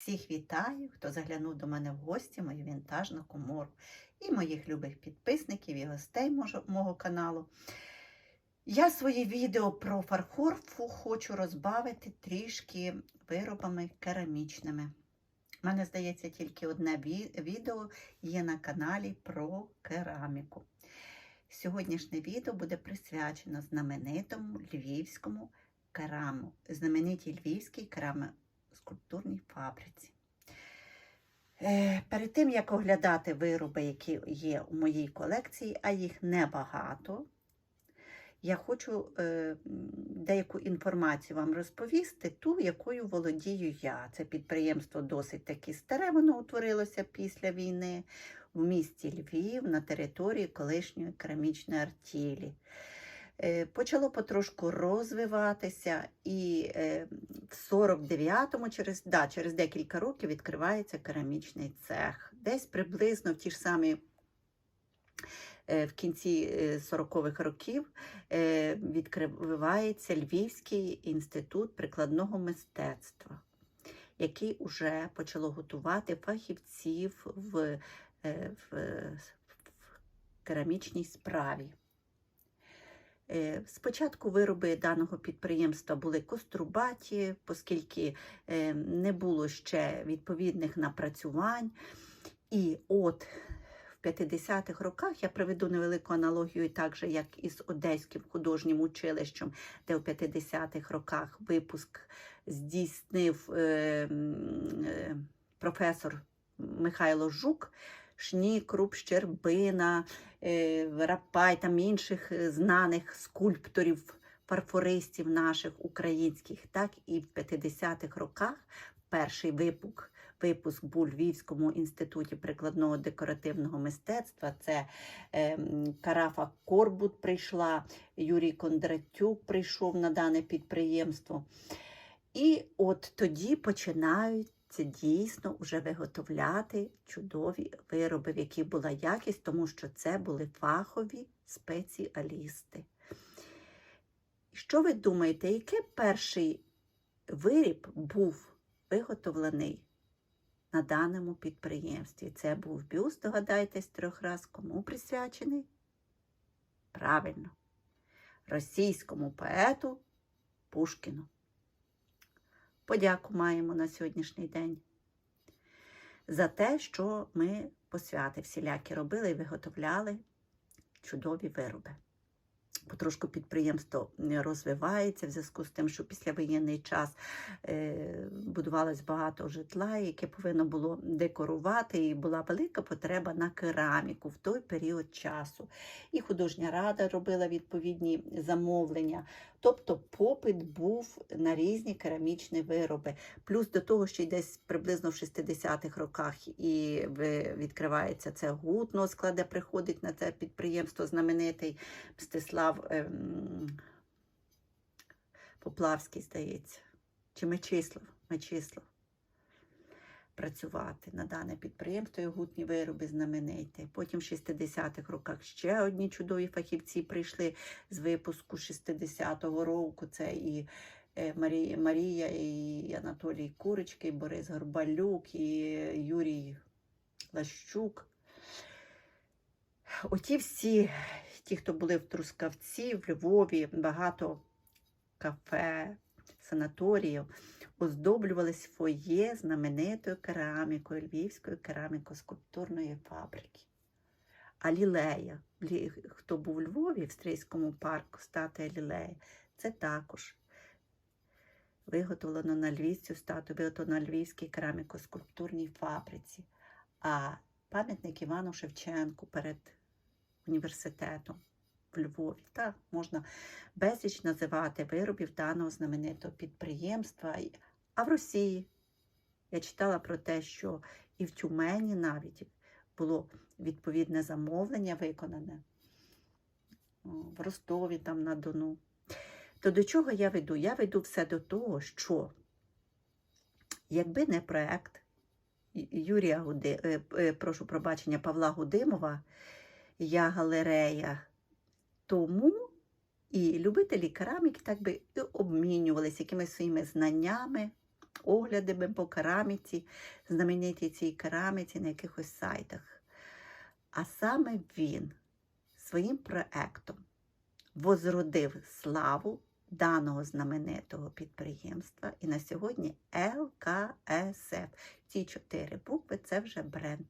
Всіх вітаю, хто заглянув до мене в гості, мою вінтажну комору і моїх любих підписників і гостей мого, каналу. Я своє відео про фарфор хочу розбавити трішки виробами керамічними. У мене, здається, тільки одне відео є на каналі про кераміку. Сьогоднішнє відео буде присвячено знаменитому львівському кераму, знаменитій львівській керамоскульптурній фабриці. Е, Перед тим, як оглядати вироби, які є у моїй колекції, а їх небагато, я хочу е, деяку інформацію вам розповісти, ту, якою володію я. Це підприємство досить таки старе, воно утворилося після війни в місті Львів на території колишньої керамічної артілі. Е, Почало потрошку розвиватися, і е, в 49-му, через, да, через декілька років, відкривається керамічний цех. Десь приблизно в ті ж самі е, в кінці е, 40-х років відкривається Львівський інститут прикладного мистецтва, який вже почало готувати фахівців в, в, в керамічній справі. Е, Спочатку вироби даного підприємства були кострубаті, оскільки е, не було ще відповідних напрацювань. І от в 50-х роках я приведу невелику аналогію, так же, як із Одеським художнім училищем, де в 50-х роках випуск здійснив е, м, е, професор Михайло Жук. Шні, Круп, Щербина, е, Рапай, там інших е, знаних скульпторів, фарфористів наших українських, так і в 50-х роках перший випуск, випуск був Львівському інституті прикладного декоративного мистецтва. Це е, Карафа Корбут прийшла, Юрій Кондратюк прийшов на дане підприємство. І от тоді починають це дійсно вже виготовляти чудові вироби, в яких була якість, тому що це були фахові спеціалісти. Що ви думаєте, який перший виріб був виготовлений на даному підприємстві? Це був бюст, догадайтесь, трьох раз, кому присвячений? Правильно, російському поету Пушкіну подяку маємо на сьогоднішній день за те, що ми посвяти всілякі робили і виготовляли чудові вироби. Потрошку підприємство розвивається в зв'язку з тим, що післявоєнний час е, будувалось багато житла, яке повинно було декорувати, і була велика потреба на кераміку в той період часу. І художня рада робила відповідні замовлення. Тобто попит був на різні керамічні вироби. Плюс до того, що й десь приблизно в 60-х роках і відкривається це гутно складе де приходить на це підприємство знаменитий Мстислав ем, Поплавський, здається, чи Мечислав, Мечислав. Працювати на дане підприємство і гутні вироби знамениті. Потім в 60-х роках ще одні чудові фахівці прийшли з випуску 60-го року. Це і е, Марія, Марія, і Анатолій Курочки, і Борис Горбалюк, і Юрій Лащук. Оті всі, ті, хто були в Трускавці, в Львові, багато кафе, санаторіїв, оздоблювались фоє знаменитою керамікою Львівської кераміко-скульптурної фабрики. А лілея, хто був у Львові в Стрийському парку, статуя лілея, це також виготовлено на Львівську статую, виготовлено на Львівській кераміко-скульптурній фабриці. А пам'ятник Івану Шевченку перед університетом в. Так, можна безліч називати виробів даного знаменитого підприємства. А в Росії я читала про те, що і в Тюмені навіть було відповідне замовлення виконане в Ростові там на Дону. То до чого я веду? Я веду все до того, що якби не проект Юрія Гуди, е, е, прошу пробачення, Павла Гудимова, я галерея, тому і любителі кераміки так би обмінювалися якимись своїми знаннями, оглядами по кераміці, знаменитій цій кераміці на якихось сайтах. А саме він своїм проектом возродив славу даного знаменитого підприємства. І на сьогодні ЛКСФ. Ці чотири букви це вже бренд.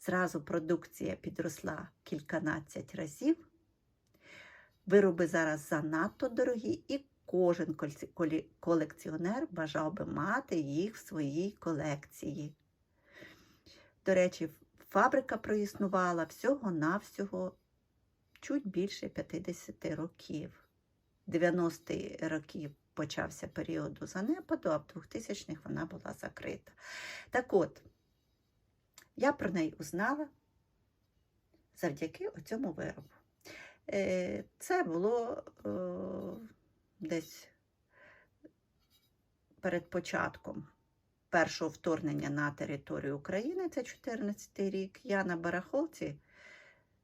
Зразу продукція підросла кільканадцять разів. Вироби зараз занадто дорогі, і кожен колекціонер бажав би мати їх в своїй колекції. До речі, фабрика проіснувала всього-навсього чуть більше 50 років. 90-ті років почався період занепаду, а в 2000-х вона була закрита. Так от, я про неї узнала завдяки цьому виробу. Е, Це було е, десь перед початком першого вторгнення на територію України, це 14 рік. Я на барахолці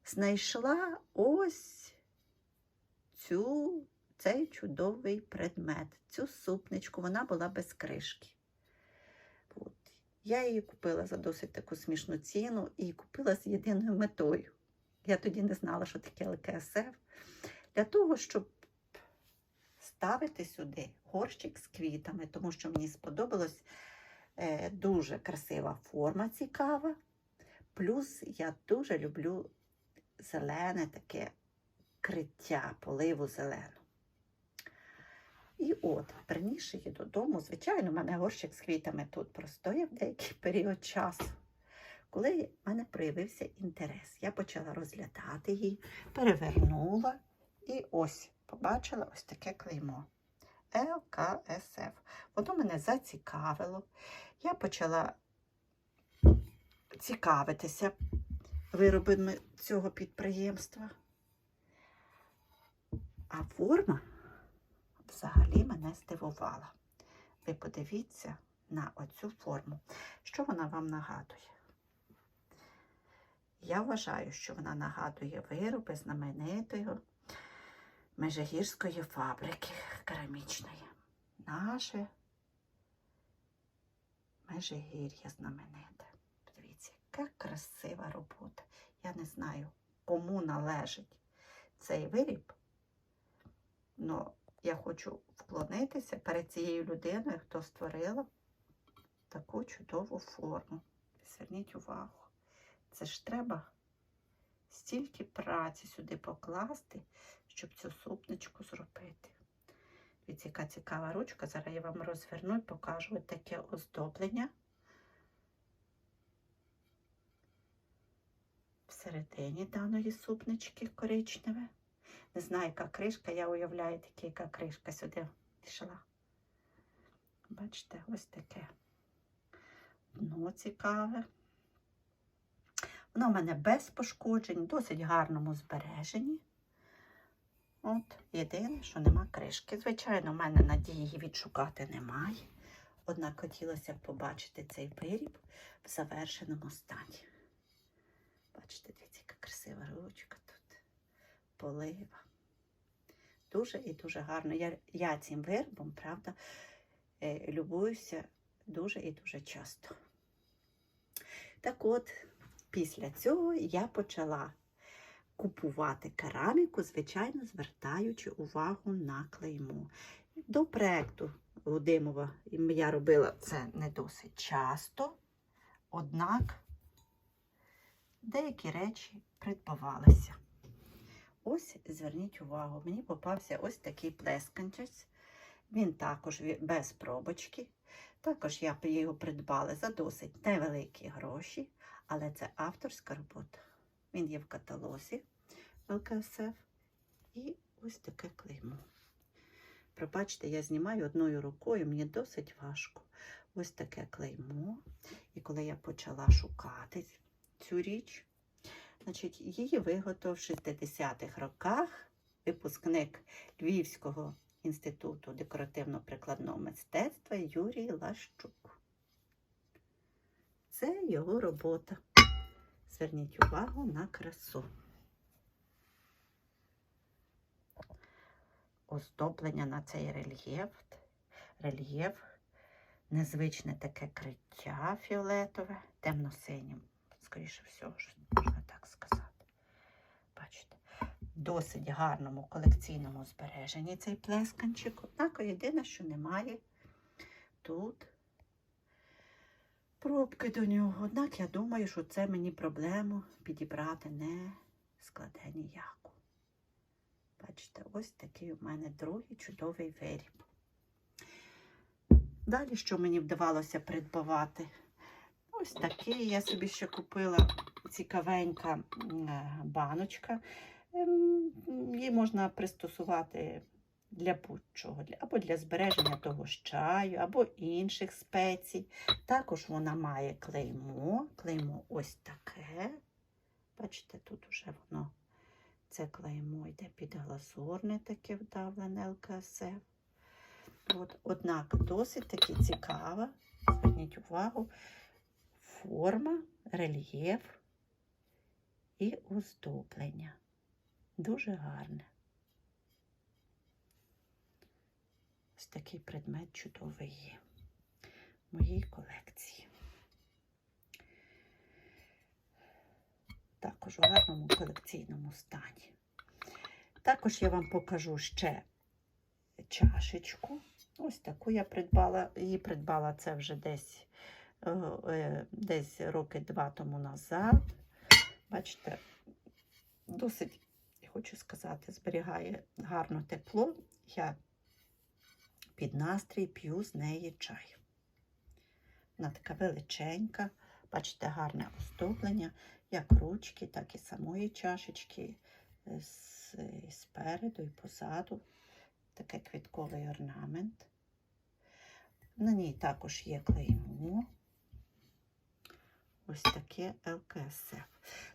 знайшла ось цю, цей чудовий предмет, цю супничку. Вона була без кришки. От. Я її купила за досить таку смішну ціну і купила з єдиною метою. Я тоді не знала, що таке ЛКСФ. Для того, щоб ставити сюди горщик з квітами, тому що мені сподобалась е, дуже красива форма цікава. Плюс я дуже люблю зелене таке криття, поливу зелену. І от, принісши її додому, звичайно, в мене горщик з квітами тут простояв деякий період часу. Коли в мене проявився інтерес, я почала розглядати її, перевернула і ось побачила ось таке клеймо. ЛКСФ. Воно мене зацікавило. Я почала цікавитися виробами цього підприємства. А форма взагалі мене здивувала. Ви подивіться на оцю форму. Що вона вам нагадує? Я вважаю, що вона нагадує вироби знаменитої Межигірської фабрики керамічної. Наше Межигір'я знамените. Подивіться, яка красива робота. Я не знаю, кому належить цей виріб. але я хочу вклонитися перед цією людиною, хто створила таку чудову форму. Зверніть увагу. Це ж треба стільки праці сюди покласти, щоб цю супничку зробити. Дивіться, яка цікава ручка. Зараз я вам розверну і покажу Ось таке оздоблення. Всередині даної супнички коричневе. Не знаю, яка кришка, я уявляю, таки, яка кришка сюди йшла. Бачите, ось таке дно цікаве. Воно в мене без пошкоджень, досить гарному збереженні. От, єдине, що нема кришки. Звичайно, в мене надії відшукати немає. Однак хотілося б побачити цей виріб в завершеному стані. Бачите, дивіться, яка красива ручка тут. Полива. Дуже і дуже гарно. Я, я цим виробом, правда, е, любуюся дуже і дуже часто. Так от, після цього я почала купувати кераміку, звичайно, звертаючи увагу на клеймо. До проєкту Вадимова я робила це не досить часто, однак деякі речі придбавалися. Ось зверніть увагу, мені попався ось такий плесканчець. Він також без пробочки. Також я його придбала за досить невеликі гроші, але це авторська робота. Він є в каталозі ЛКСФ. І ось таке клеймо. Пробачте, я знімаю одною рукою, мені досить важко. Ось таке клеймо. І коли я почала шукати цю річ, значить, її виготовив в 60-х роках випускник Львівського інституту декоративно-прикладного мистецтва Юрій Лащук. Це його робота. Зверніть увагу на красу. Оздоблення на цей рельєф. Рельєф незвичне таке криття фіолетове, темно-синім, скоріше всього, можна так сказати. Бачите, досить гарному колекційному збереженні цей плесканчик. Однак єдине, що немає тут пробки до нього. Однак я думаю, що це мені проблему підібрати не складе ніяку. Бачите, ось такий у мене другий чудовий виріб. Далі, що мені вдавалося придбавати? Ось такий я собі ще купила цікавенька е, баночка. Ем, Її можна пристосувати для будь-чого, або для збереження того ж чаю, або інших спецій. Також вона має клеймо. Клеймо ось таке. Бачите, тут уже воно, це клеймо йде під глазурне таке вдавлене ЛКСФ. От, однак досить таки цікава. Зверніть увагу, форма, рельєф і оздоблення. Дуже гарне. Ось такий предмет чудовий є в моїй колекції. Також у гарному колекційному стані. Також я вам покажу ще чашечку. Ось таку я придбала. Її придбала це вже десь, е, е, десь роки два тому назад. Бачите, досить, хочу сказати, зберігає гарно тепло. Я під настрій п'ю з неї чай. Вона така величенька, бачите, гарне оздоблення, як ручки, так і самої чашечки е, з, спереду і позаду. Такий квітковий орнамент. На ній також є клеймо. Ось таке ЛКСФ.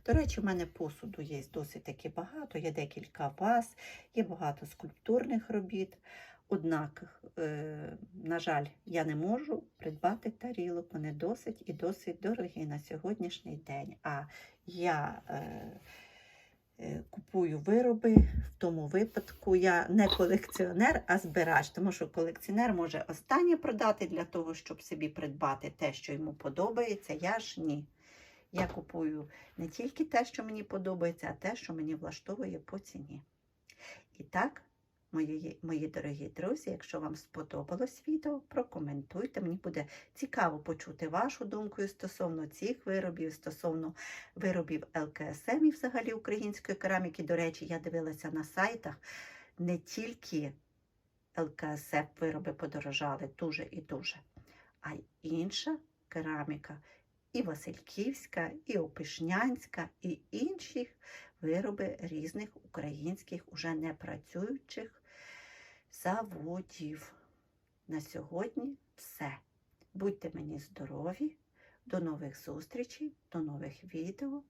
До речі, у мене посуду є досить таки багато, є декілька ваз, є багато скульптурних робіт. Однак, е, на жаль, я не можу придбати тарілок. Вони досить і досить дорогі на сьогоднішній день. А я е, купую вироби. В тому випадку я не колекціонер, а збирач, тому що колекціонер може останнє продати для того, щоб собі придбати те, що йому подобається. Я ж ні. Я купую не тільки те, що мені подобається, а те, що мені влаштовує по ціні. І так, мої, мої дорогі друзі, якщо вам сподобалось відео, прокоментуйте. Мені буде цікаво почути вашу думку стосовно цих виробів, стосовно виробів ЛКСМ і взагалі української кераміки. До речі, я дивилася на сайтах не тільки ЛКСФ вироби подорожали дуже і дуже, а й інша кераміка. І Васильківська, і Опишнянська, і інші вироби різних українських уже не працюючих заводів. На сьогодні все. Будьте мені здорові, до нових зустрічей, до нових відео.